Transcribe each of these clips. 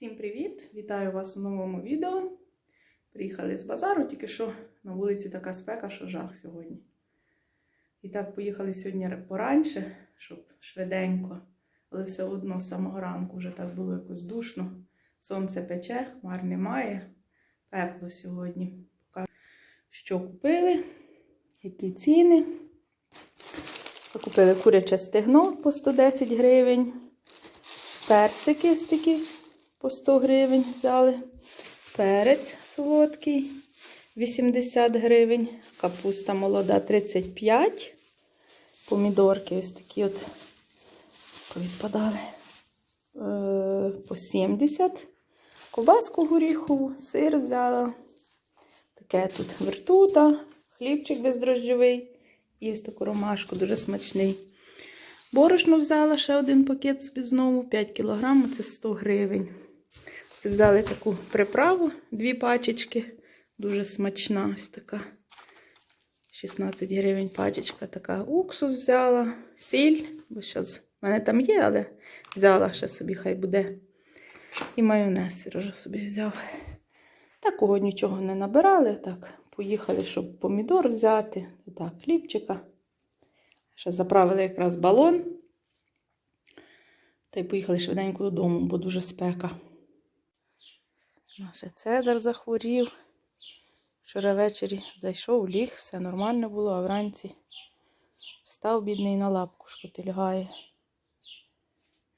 Всім привіт! Вітаю вас у новому відео. Приїхали з базару, тільки що на вулиці така спека, що жах сьогодні. І так поїхали сьогодні пораньше, щоб швиденько, але все одно з самого ранку вже так було якось душно. Сонце пече, хмар немає. Пекло сьогодні. Що купили, які ціни. Купили куряче стегно по 110 гривень. Персики ось такі по 100 гривень взяли. Перець солодкий 80 гривень. Капуста молода 35. Помідорки ось такі от відпадали е, по 70. Ковбаску горіхову, сир взяла. Таке тут вертута, хлібчик бездрожджовий і ось таку ромашку, дуже смачний. Борошно взяла ще один пакет собі знову, 5 кг, це 100 гривень. Це взяли таку приправу, дві пачечки, дуже смачна ось така. 16 гривень пачечка така. Уксус взяла, сіль, бо зараз в мене там є, але взяла ще собі, хай буде. І майонез Сережа собі взяв. Такого нічого не набирали. Так, поїхали, щоб помідор взяти. Так, хлібчика. Ще заправили якраз балон. Та й поїхали швиденько додому, бо дуже спека. Наш Цезар захворів. Вчора ввечері зайшов, ліг, все нормально було, а вранці встав бідний на лапку, шкотильгає.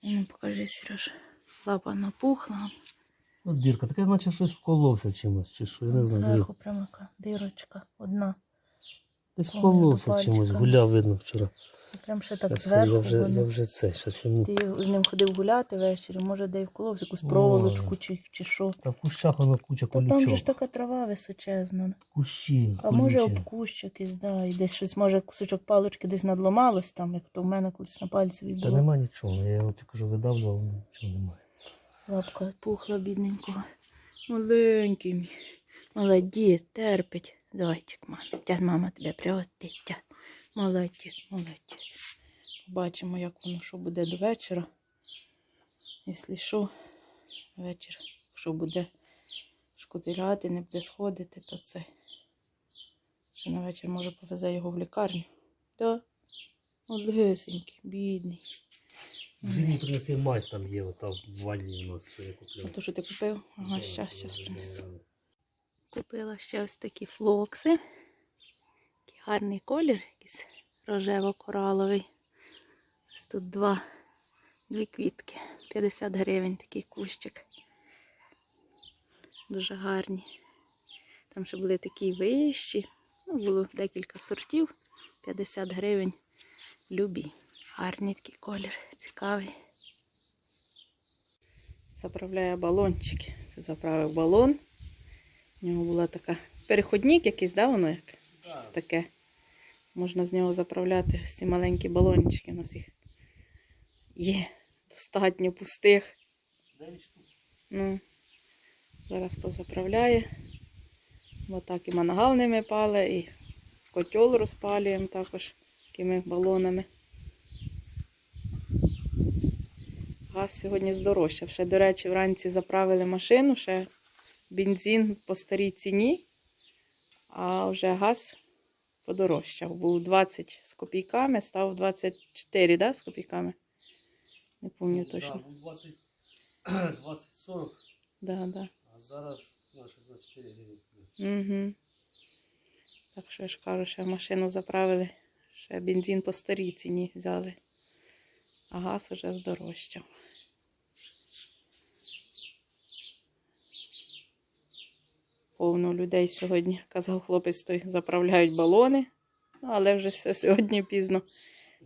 Ну, покажи, Сереж, лапа напухла. От дірка, таке наче щось вколовся чимось, чи що, я не знаю. Зверху прямо дирочка одна. Десь вколовся чимось, гуляв видно вчора. Прям ще так Щас я зверху. вже, я вже це, щас йому. Ти з ним ходив гуляти ввечері, може, де й вколовся, якусь проволочку чи, чи що. Та в кущах воно куча Та там же ж така трава височезна. Кущі, А може колючі. об кущ якийсь, да, і десь щось, може, кусочок палички десь надломалось там, як то в мене колись на пальці Та нема нічого, я його тільки що видавлював, нічого немає. Лапка пухла бідненького. Маленький мій. Молодець, терпить. Зайчик, мама. Тя мама тебе пригостить. Молодець, молодець. Побачимо, як воно що буде до вечора. Якщо що, вечір, якщо буде шкодирати, не буде сходити, то це. Що на вечір може повезе його в лікарню. Да? Малесенький, бідний. Жені принеси мазь, там є, ота в ванні у нас, що я А купив. то, що ти купив? Ага, щас, щас принесу. Купила ще ось такі флокси. Гарний колір, якийсь рожево-кораловий. Тут два, дві квітки. 50 гривень такий кущик. Дуже гарні. Там ще були такі вищі. Ну, було декілька сортів. 50 гривень. Любі. Гарний такий колір, цікавий. Заправляє балончики. Це заправив балон. У нього була така переходник якийсь, да, воно як? Ось таке. Можна з нього заправляти ось ці маленькі балончики. У нас їх є достатньо пустих. Штук. Ну, зараз позаправляє. Бо так і мангал ними пале, і котел розпалюємо також такими балонами. Газ сьогодні здорожчав. Ще, до речі, вранці заправили машину, ще бензин по старій ціні, а вже газ подорожчав. Був 20 з копійками, став 24 да, з копійками. Не пам'ятаю точно. Да, був 20, 20-40, Да, да. а зараз на 64 гривень. Угу. Так що я ж кажу, ще машину заправили, ще бензин по старій ціні взяли, а газ уже здорожчав. Повно людей сьогодні, казав хлопець, той заправляють балони, Ну, але вже все сьогодні пізно.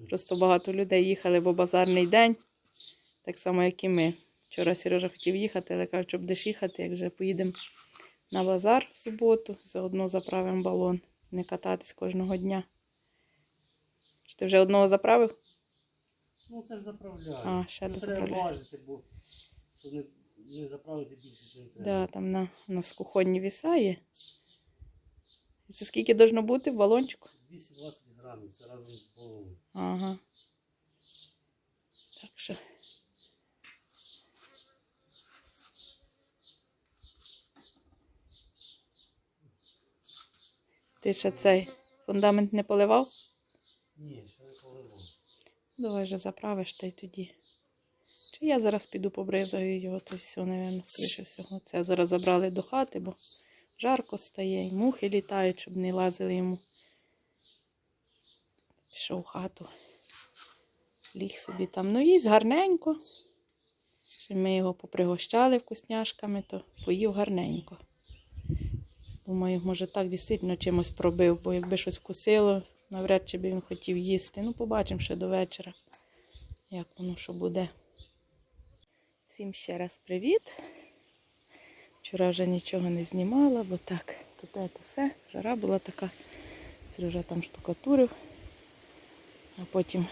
Просто багато людей їхали, бо базарний день, так само, як і ми. Вчора Сережа хотів їхати, але каже, що будеш їхати, як вже поїдемо на базар в суботу, заодно заправимо балон, не кататись кожного дня. Чи ти вже одного заправив? Ну це ж заправляю. А, ще Ну, ти треба заправляєш. важити, бо щоб не, не заправити більше, що не треба. Да, там на, у нас кухонні вісає. Це скільки должно бути в балончику? 220 грамів, це разом з половиною. Ага. Так що. Ти ще цей фундамент не поливав? Ні, ще не поливав. Давай вже заправиш та й тоді. Чи я зараз піду побризаю його, то все, напевно, скоріше всього. Це зараз забрали до хати, бо жарко стає, і мухи літають, щоб не лазили йому. Пішов в хату. Ліг собі там. Ну, їсть гарненько. Ми його попригощали вкусняшками, то поїв гарненько. Думаю, може так дійсно чимось пробив, бо якби щось вкусило, навряд чи би він хотів їсти. Ну, побачимо ще до вечора, як воно що буде. Всім ще раз привіт. Вчора вже нічого не знімала, бо так, тут це все. Жара була така. Сережа там штукатурив, а потім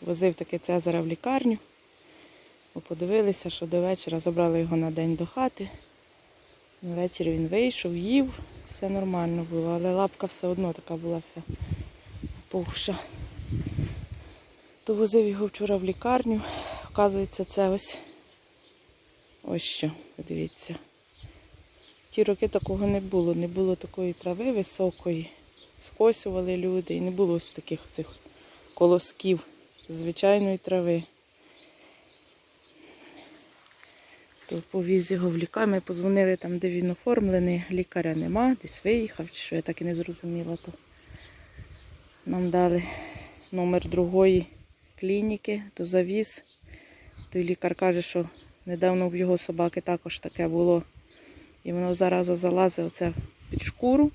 возив таки Цезара в лікарню. Бо подивилися, що до вечора забрали його на день до хати. Ввечері він вийшов, їв, все нормально було, але лапка все одно така була вся повша. То возив його вчора в лікарню. Оказується, це ось ось що, подивіться. Ті роки такого не було, не було такої трави високої. Скосювали люди і не було ось таких цих колосків звичайної трави. То повіз його в лікарню. Ми позвонили там, де він оформлений. Лікаря нема, десь виїхав, чи що я так і не зрозуміла. То нам дали номер другої клініки, то завіз. Той лікар каже, що недавно в його собаки також таке було. І воно зараза залазить оце під шкуру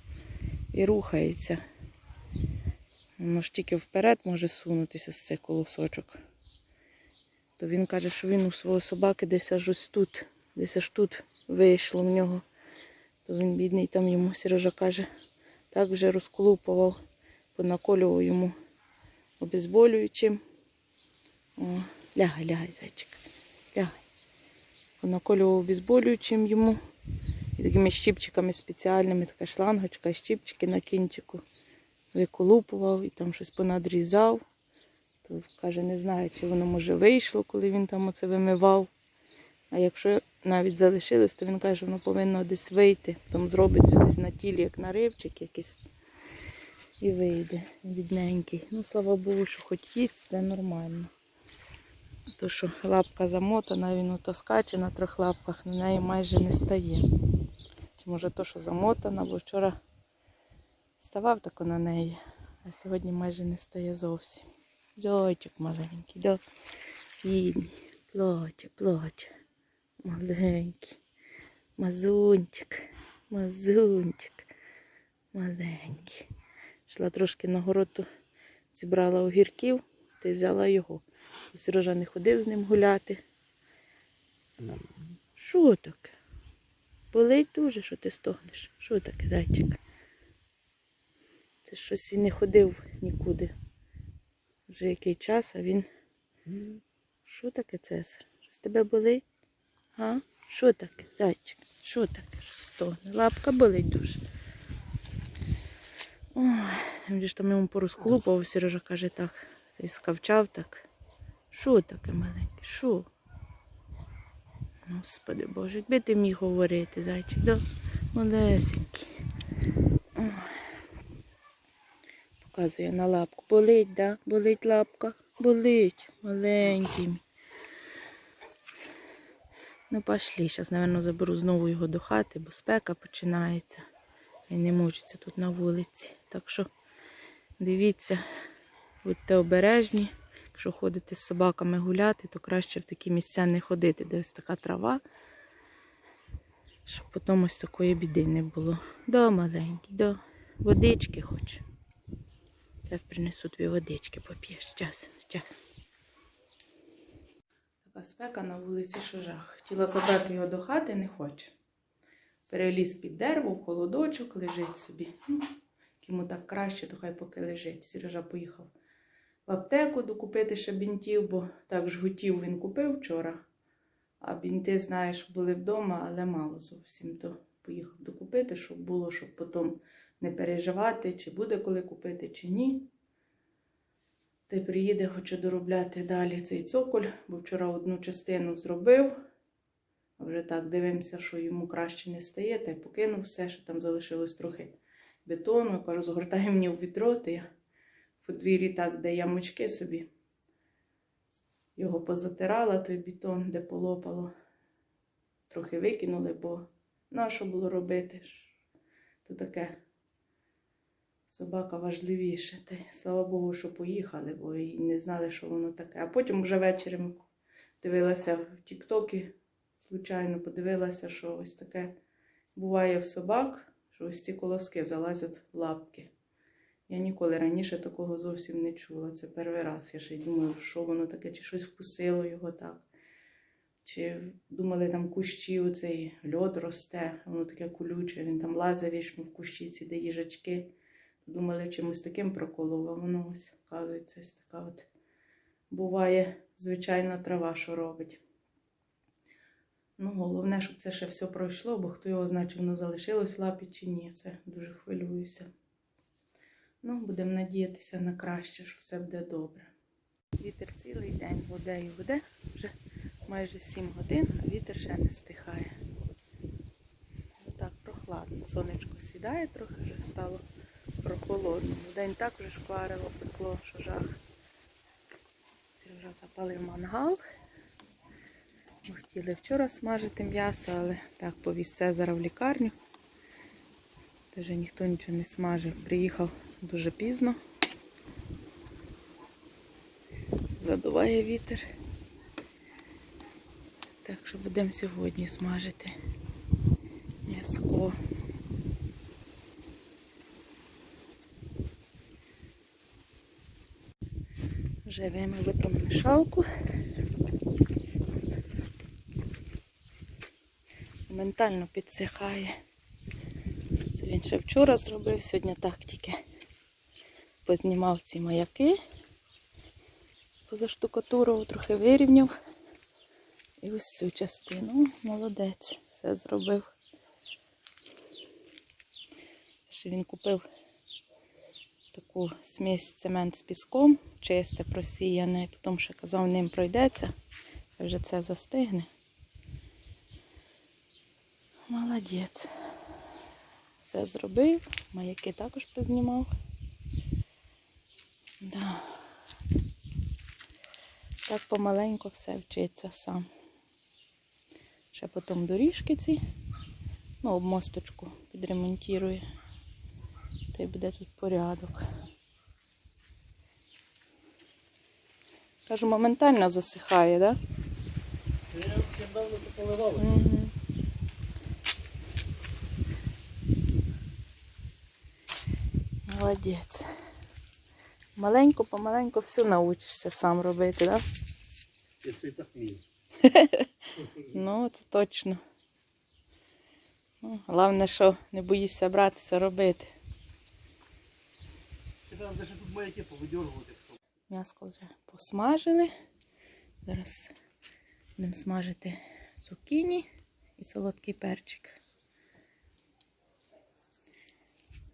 і рухається. Воно ж тільки вперед може сунутися з цих колосочок. То він каже, що він у свого собаки десь аж ось тут, десь аж тут вийшло в нього. То він бідний там йому Сережа каже, так вже розколупував, понаколював йому обезболюючим. О, лягай, лягай, зайчик. Понаколював обезболюючим йому. І такими щіпчиками спеціальними, така шлангочка, щіпчики на кінчику. Виколупував і там щось понадрізав. То каже, не знаю, чи воно може вийшло, коли він там оце вимивав. А якщо навіть залишилось, то він каже, що воно повинно десь вийти. Потім зробиться десь на тілі, як наривчик якийсь. І вийде бідненький. Ну, слава Богу, що хоч їсть, все нормально. То, що лапка замотана, він ото скаче на трьох лапках, на неї майже не стає. Чи може то, що замотана, бо вчора ставав тако на неї, а сьогодні майже не стає зовсім. Зойчик маленький, да. Бідний, плаче, плаче. Маленький. Мазунчик, мазунчик, маленький. Йшла трошки на город, то зібрала огірків, та взяла його. Сережа не ходив з ним гуляти. Що таке? Болить дуже, що ти стогнеш. Що таке, зайчик? Ти щось і не ходив нікуди. Вже який час, а він. Що таке, Цесар? Щось тебе болить? А? Що таке, зайчик? Що таке? Що стогне? Лапка болить дуже. Ой, він ж там йому порозклупав, Сережа каже так. І скавчав так. Що таке маленьке? Що? Господи Боже, якби ти міг говорити, зайчик, да? Малесенький. Показує на лапку. Болить, да? Болить лапка? Болить. Маленький. Ну, пошли. Зараз, мабуть, заберу знову його до хати, бо спека починається. Він не мучиться тут на вулиці. Так що дивіться, будьте обережні. Якщо ходите з собаками гуляти, то краще в такі місця не ходити, де ось така трава, щоб потім ось такої біди не було. Да, маленький, да. Водички хоч. Зараз принесу тобі водички, поп'єш. Час, час. Така спека на вулиці, що жах. Хотіла забрати його до хати, не хоче. Переліз під дерево, холодочок, лежить собі. Ну, йому так краще, то хай поки лежить. Сережа поїхав в аптеку докупити ще бінтів, бо так жгутів він купив вчора. А бінти, знаєш, були вдома, але мало зовсім. То поїхав докупити, щоб було, щоб потім не переживати, чи буде коли купити, чи ні. Й приїде, хоче доробляти далі цей цоколь, бо вчора одну частину зробив. А вже так дивимося, що йому краще не стає, та й покинув все, що там залишилось трохи бетону. Я кажу, згортай мені в відро, то я подвір'ї так, де ямочки собі. Його позатирала, той бетон, де полопало. Трохи викинули, бо ну, а що було робити? То таке собака важливіше. Та слава Богу, що поїхали, бо і не знали, що воно таке. А потім вже ввечері дивилася в Тіктокі, случайно подивилася, що ось таке буває в собак, що ось ці колоски залазять в лапки. Я ніколи раніше такого зовсім не чула. Це перший раз. Я ще думаю, що воно таке, чи щось вкусило його так. Чи думали, там кущі, оцей льод росте, воно таке колюче, він там лазить вічно в кущі, ці де їжачки. Думали, чимось таким проколов, а воно ось, оказується, ось така от буває звичайна трава, що робить. Ну, головне, щоб це ще все пройшло, бо хто його знає, чи воно залишилось в лапі чи ні. Це дуже хвилююся. Ну, будемо надіятися на краще, що все буде добре. Вітер цілий день воде і воде. Вже майже 7 годин, а вітер ще не стихає. Так, прохладно. Сонечко сідає трохи, вже стало прохолодно. День так вже шкварило, пекло, що жах. Сережа запалив мангал. Ми хотіли вчора смажити м'ясо, але так повіз Цезара в лікарню. Вже ніхто нічого не смажив. Приїхав дуже пізно. Задуває вітер. Так що будемо сьогодні смажити м'яско. Вже вимили промішалку. Моментально підсихає. Це він ще вчора зробив, сьогодні так тільки познімав ці маяки, позаштукатурував, трохи вирівняв. І ось цю частину. Молодець, все зробив. Ще він купив таку смесь цемент з піском, чисте, просіяне, потім ще казав, ним пройдеться, вже це застигне. Молодець. Все зробив, маяки також познімав. Да. Так помаленько все вчиться сам. Ще потім доріжки ці, ну, обмосточку підремонтує. Та й буде тут порядок. Кажу, моментально засихає, так? Да? Поливалося. Молодець. Маленько, помаленьку все научишся сам робити, так? Да? Якщо і так вмію. Ну, це точно. Ну, головне, що не боїшся братися робити. Там де тут маяки повидьоргувати. М'яско вже посмажили. Зараз будемо смажити цукіні і солодкий перчик.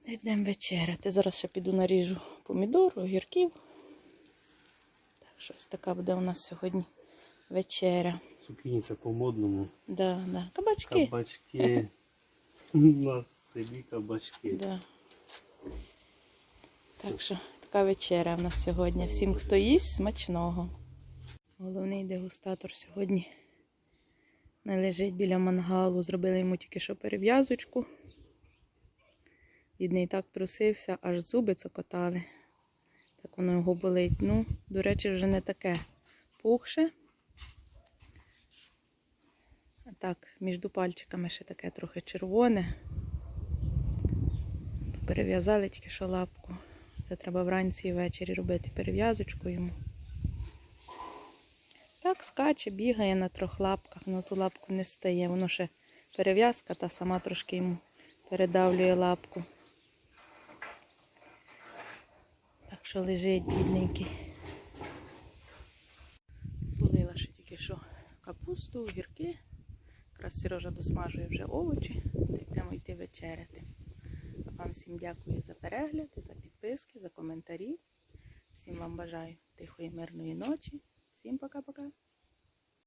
Та й будемо вечеряти. Зараз ще піду наріжу помідор, огірків. Так, щось така буде у нас сьогодні вечеря. Цукініця по-модному. Да, да. Кабачки. Кабачки. На селі кабачки. Да. Так що така вечеря в нас сьогодні. Всім, хто їсть, смачного. Головний дегустатор сьогодні не лежить біля мангалу. Зробили йому тільки що перев'язочку. Бідний так трусився, аж зуби цокотали. Так воно його болить. Ну, до речі, вже не таке пухше. А так, між пальчиками ще таке трохи червоне. Перев'язали тільки що лапку. Це треба вранці і ввечері робити перев'язочку йому. Так, скаче, бігає на трьох лапках, на ту лапку не стає. Воно ще перев'язка, та сама трошки йому передавлює лапку. Так що лежить бідненький. Полила ще тільки що капусту, огірки. Якраз Сережа досмажує вже овочі, та йдемо йти вечеряти. Вам всім дякую за перегляд, за підписки, за коментарі. Всім вам бажаю тихої, мирної ночі. Всім пока-пока.